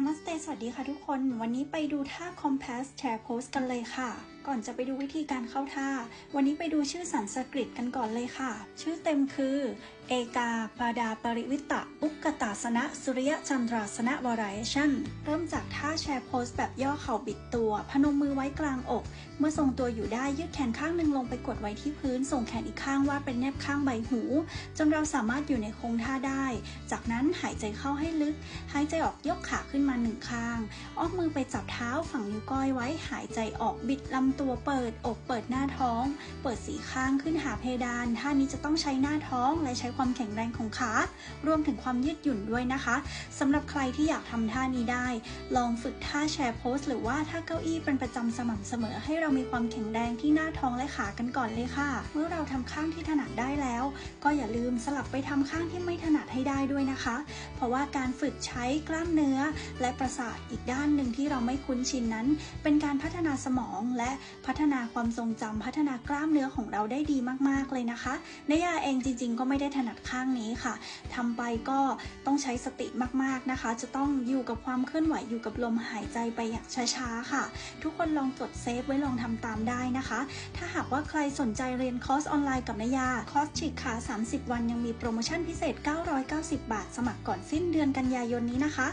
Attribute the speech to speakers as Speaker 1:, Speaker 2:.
Speaker 1: นมัสเต สวัสดีค่ะทุกคน วันนี้ไปดูท่า Compass Chair Pose กันเลยค่ะ ก่อนจะไปดูวิธีการเข้าท่า วันนี้ไปดูชื่อสันสกฤตกันก่อนเลยค่ะ ชื่อเต็มคือ เอกาปาดาปริวิตะอุกกตาสนะ สุริยจันทราสนะวารายชั่นเริ่มจากท่าแชร์โพสแบบย่อเข่าบิดตัว พนมมือไว้กลางอก เมื่อทรงตัวอยู่ได้ยืดแขนข้างหนึ่งลงไปกดไว้ที่พื้น ส่งแขนอีกข้างวาดเป็นแนบข้างใบหู จนเราสามารถอยู่ในคงท่าได้ จากนั้นหายใจเข้าให้ลึก หายใจออกยกขาขึ้นมาหนึ่งข้าง อ้อมมือไปจับเท้าฝั่งนิ้วก้อยไว้ หายใจออกบิดลำตัวเปิด อกเปิดหน้าท้อง เปิดสีข้างขึ้นหาเพดาน ท่านี้จะต้องใช้หน้าท้องและใช้ความแข็งแรงของขารวมถึงความยืดหยุ่นด้วยนะคะสำหรับใครที่อยากทำท่านี้ได้ ลองฝึกท่าแชร์โพสหรือว่าท่าเก้าอี้เป็นประจำสม่ำเสมอ ให้เรามีความแข็งแรงที่หน้าท้องและขากันก่อนเลยค่ะ เมื่อเราทำข้างที่ถนัดได้แล้ว ก็อย่าลืมสลับไปทำข้างที่ไม่ถนัดให้ได้ด้วยนะคะ เพราะว่าการฝึกใช้กล้ามเนื้อ และประสาทอีกด้านหนึ่งที่เราไม่คุ้นชินนั้น เป็นการพัฒนาสมองและพัฒนาความทรงจำพัฒนากล้ามเนื้อของเราได้ดีมากๆเลยนะคะนยาเองจริง ๆ ก็ไม่ได้ถนัดข้างนี้ค่ะทำไปก็ต้องใช้สติมากๆนะคะ จะต้องอยู่กับความเคลื่อนไหวอยู่กับลมหายใจไปอย่างช้าๆค่ะ ทุกคนลองกดเซฟไว้ลองทำตามได้นะคะ ถ้าหากว่าใครสนใจเรียนคอร์สออนไลน์กับนยาคอร์สฉีกขา 30 วันยังมีโปรโมชั่นพิเศษ 990 บาท สมัครก่อนสิ้นเดือนกันยายนนี้นะคะ